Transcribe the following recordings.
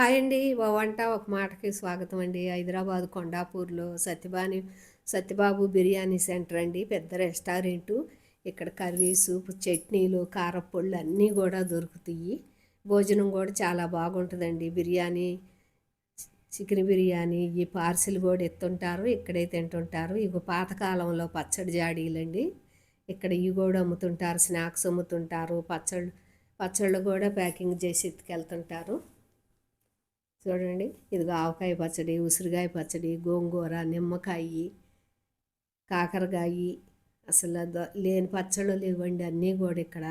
Hi అండి. ఓ వంట ఒక మాటకి స్వాగతం అండి. హైదరాబాద్ కొండాపూర్లో సత్యబాని సత్యబాబు బిర్యానీ సెంటర్ అండి. పెద్ద రెస్టారెంటు. ఇక్కడ కర్రీసు చట్నీలు కారపళ్ళు అన్నీ కూడా దొరుకుతాయి. భోజనం కూడా చాలా బాగుంటుందండి. బిర్యానీ చికెన్ బిర్యానీ ఈ పార్సిల్ కూడా ఎత్తుంటారు. ఇక్కడే తింటుంటారు. ఇవి పాతకాలంలో పచ్చడి జాడీలండి. ఇక్కడ ఇవి కూడా అమ్ముతుంటారు. స్నాక్స్ అమ్ముతుంటారు. పచ్చళ్ళు పచ్చళ్ళు కూడా ప్యాకింగ్ చేసి ఎత్తుకెళ్తుంటారు. చూడండి. ఇదిగో ఆవకాయ పచ్చడి ఉసిరికాయ పచ్చడి గోంగూర నిమ్మకాయ కాకరకాయ. అసలు లేని పచ్చళ్ళు లేవండి అన్నీ కూడా ఇక్కడ.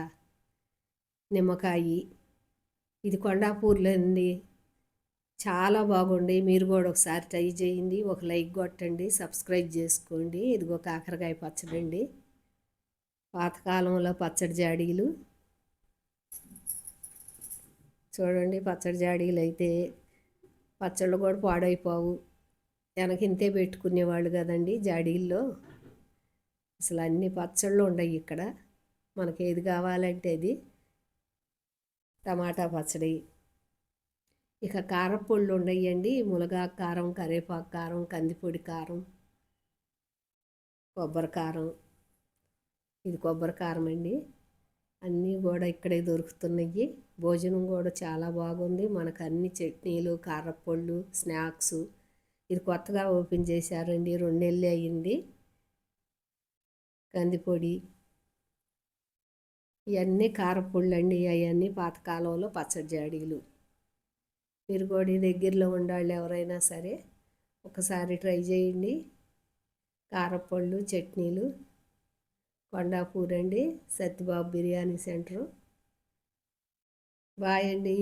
నిమ్మకాయ. ఇది కొండాపూర్లో అండి. చాలా బాగుంది. మీరు కూడా ఒకసారి ట్రై చేయండి. ఒక లైక్ కొట్టండి. సబ్స్క్రైబ్ చేసుకోండి. ఇదిగో కాకరకాయ పచ్చడి అండి. పాతకాలంలో పచ్చడి జాడీలు. చూడండి పచ్చడి జాడీలు అయితే. పచ్చళ్ళు కూడా పాడైపోవు. వెనకింతే పెట్టుకునేవాళ్ళు కదండి జాడీల్లో. అసలు అన్ని పచ్చళ్ళు ఉండవు ఇక్కడ. మనకి ఏది కావాలంటే అది. టమాటా పచ్చడి. ఇక కారపొళ్ళు ఉండయండి. ములగా కారం కరేపాకు కారం కందిపొడి కారం కొబ్బరి కారం. ఇది కొబ్బరి కారం అండి అన్నీ కూడా ఇక్కడే దొరుకుతున్నాయి. భోజనం కూడా చాలా బాగుంది. మనకు అన్ని చట్నీలు కారపళ్ళు స్నాక్స్ ఇది కొత్తగా ఓపెన్ చేశారండి. రెండు నెలలు అయ్యింది. కందిపొడి ఇవన్నీ కారపళ్ళు అండి అవన్నీ పాతకాలంలో పచ్చడి జాడీలు. మీరు కూడా దగ్గరలో ఉండాలి ఎవరైనా సరే ఒకసారి ట్రై చేయండి. కారపళ్ళు చట్నీలు. కొండాపూర్ అండి సత్యబాబు బిర్యానీ సెంటరు. బాయ్ అండి.